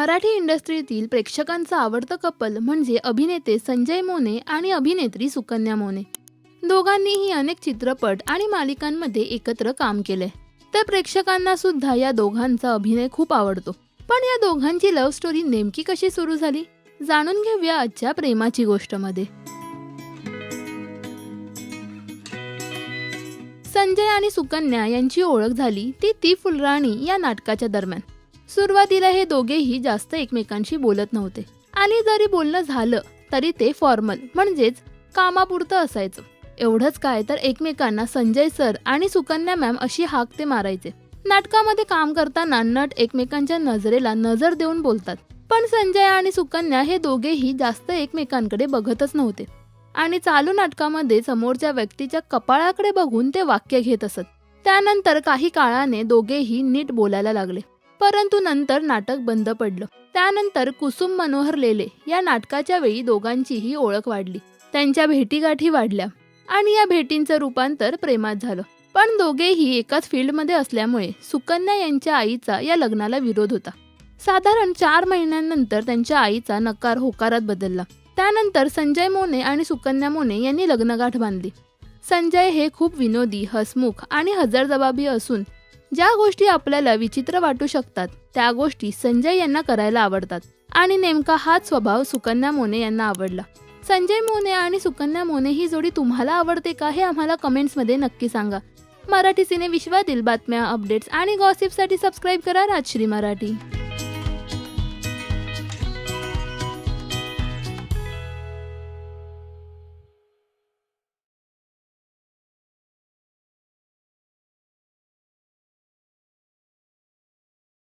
मराठी इंडस्ट्रीतील प्रेक्षकांचं आवडतं कपल म्हणजे अभिनेते संजय मोने आणि अभिनेत्री सुकन्या मोने. दोघांनीही अनेक चित्रपट आणि मालिकांमध्ये एकत्र काम केले तर प्रेक्षकांना सुद्धा या दोघांचा अभिनय खूप आवडतो. पण या दोघांची लव्ह स्टोरी नेमकी कशी सुरू झाली? जाणून घेऊया आजच्या प्रेमाची गोष्टमध्ये. संजय आणि सुकन्या यांची ओळख झाली ती ती फुलराणी या नाटकाच्या दरम्यान. सुरुवातीला हे दोघेही जास्त एकमेकांशी बोलत नव्हते. आणि जरी बोलणं झालं तरी ते फॉर्मल म्हणजेच कामापुरतं असायचं. एवढंच काय तर एकमेकांना संजय सर आणि सुकन्या मॅम अशी हाक ते मारायचे. नाटकामध्ये काम करताना नट एकमेकांच्या नजरेला नजर देऊन बोलतात. पण संजय आणि सुकन्या हे दोघेही जास्त एकमेकांकडे बघतच नव्हते. आणि चालू नाटकामध्ये समोरच्या व्यक्तीच्या कपाळाकडे बघून ते वाक्य घेत असत. त्यानंतर काही काळाने दोघेही नीट बोलायला लागले. परंतु नंतर नाटक बंद पडलं. त्यानंतर कुसुम मनोहर लेले या नाटकाच्या वेळी दोघांचीही ओळख वाढली. त्यांच्या भेटीगाठी वाढल्या आणि या भेटींचं रूपांतर प्रेमात झालं. पण दोघेही एकाच फील्डमध्ये असल्यामुळे सुकन्या यांच्या आईचा या लग्नाला विरोध होता. साधारण चार महिन्यांनंतर त्यांच्या आईचा नकार होकारात बदलला. त्यानंतर संजय मोने आणि सुकन्या मोने यांनी लग्नगाठ बांधली. संजय हे खूप विनोदी हसमुख आणि हजरजबाबी असून ज्या गोष्टी आपल्याला विचित्र वाटू शकतात त्या गोष्टी संजय यांना करायला आवडतात. आणि नेमका हाच स्वभाव सुकन्या मोने यांना आवडला. संजय मोने आणि सुकन्या मोने ही जोडी तुम्हाला आवडते का हे आम्हाला कमेंट्समध्ये नक्की सांगा. मराठी सिने विश्वातील बातम्या अपडेट्स आणि गॉसिपसाठी सबस्क्राईब करा राजश्री मराठी.